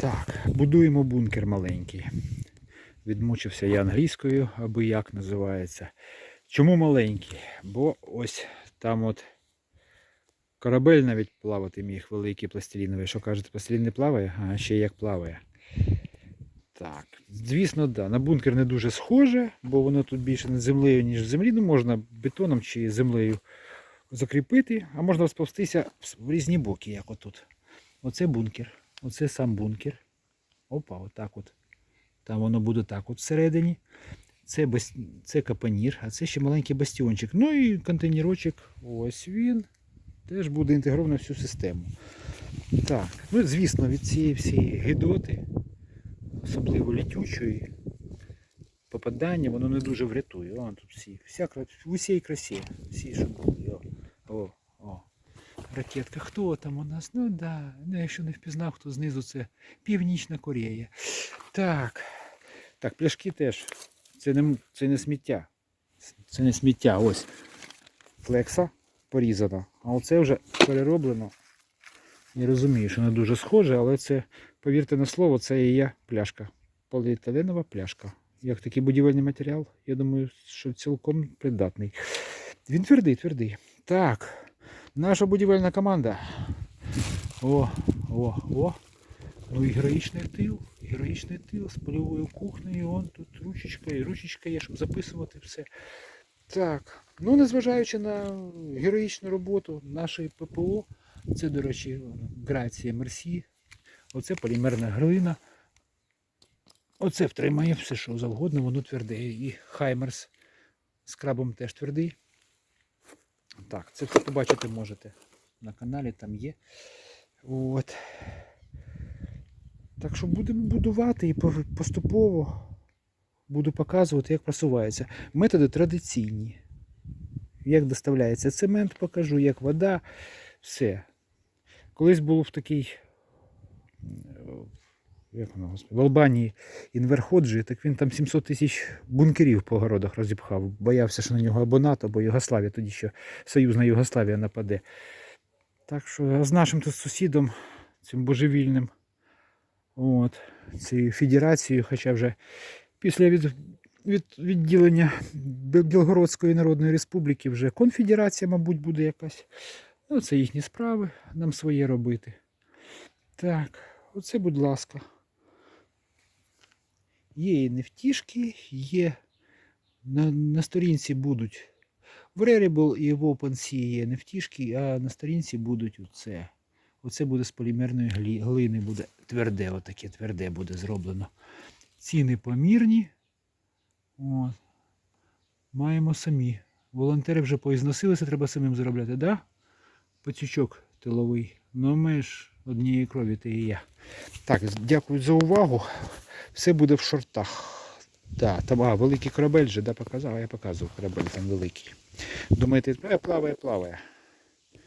Так, будуємо бункер маленький. Відмучився я англійською, аби як називається. Чому маленький? Бо ось там от корабель навіть плавати міг великий пластиліновий. Що кажете, пластилін не плаває? А ще як плаває. Так, звісно, да. На бункер не дуже схоже, бо воно тут більше над землею, ніж в землі. Ну, можна бетоном чи землею закріпити, а можна розповстися в різні боки, як отут. Оце бункер. Оце сам бункер. Опа, отак от. Там воно буде так от всередині. Це, це капанір, а це ще маленький бастіончик. Ну і контейнерочок. Ось він. Теж буде інтегровано всю систему. Так, ну звісно, від цієї всієї гидоти, особливо літючої, попадання, воно не дуже врятує. О, тут всі, вся, в усій красі. Всі, що були. О. Ракетка. Хто там у нас? Ну да. Ну, якщо не впізнав, хто знизу це Північна Корея. Так. Так, пляшки теж. Це не, це не сміття. Це не сміття. Ось. Флекса порізана. А оце вже перероблено. Не розумію, що не дуже схоже, але це, повірте на слово, це і є пляшка. Поліетиленова пляшка. Як такий будівельний матеріал, я думаю, що цілком придатний. Він твердий, твердий. Так. Наша будівельна команда. О, о, о. Ну і героїчний тил. Героїчний тил з польовою кухнею. Он тут ручечка і ручечка є, щоб записувати все. Так. Ну, незважаючи на героїчну роботу нашої ППО, це, до речі, Грація Мерсі. Оце полімерна глина. Оце втримає все, що завгодно, воно тверде. І Хаймерс з крабом теж твердий. Так, це побачити можете на каналі, там є. От. Так що будемо будувати і поступово буду показувати, як просувається. Методи традиційні. Як доставляється цемент, покажу, як вода, все. Колись був такий, як воно, в Албанії інверходжі, так він там 700 тисяч бункерів по городах розіпхав. Боявся, що на нього або НАТО, або Югославія, тоді що союзна Югославія нападе. Так що з нашим тут сусідом, цим божевільним, от, цією федерацією, хоча вже після від, від, відділення Білгородської Народної Республіки вже конфедерація, мабуть, буде якась. Ну, це їхні справи, нам своє робити. Так, оце, будь ласка. Є і невтішки, є на, на сторінці будуть в Rarible і в OpenSea є невтішки, а на сторінці будуть оце. Оце буде з полімерної глини, буде тверде, отаке тверде буде зроблено. Ціни помірні. От. Маємо самі. Волонтери вже поізносилися, треба самим заробляти, да? Пацючок тиловий. Ну ми ж однієї крові ти і я. Так, дякую за увагу. Все буде в шортах. Да, там, а, великий корабель же, да, показав, а я показував корабель там великий. Думаєте, е, плаває, плаває.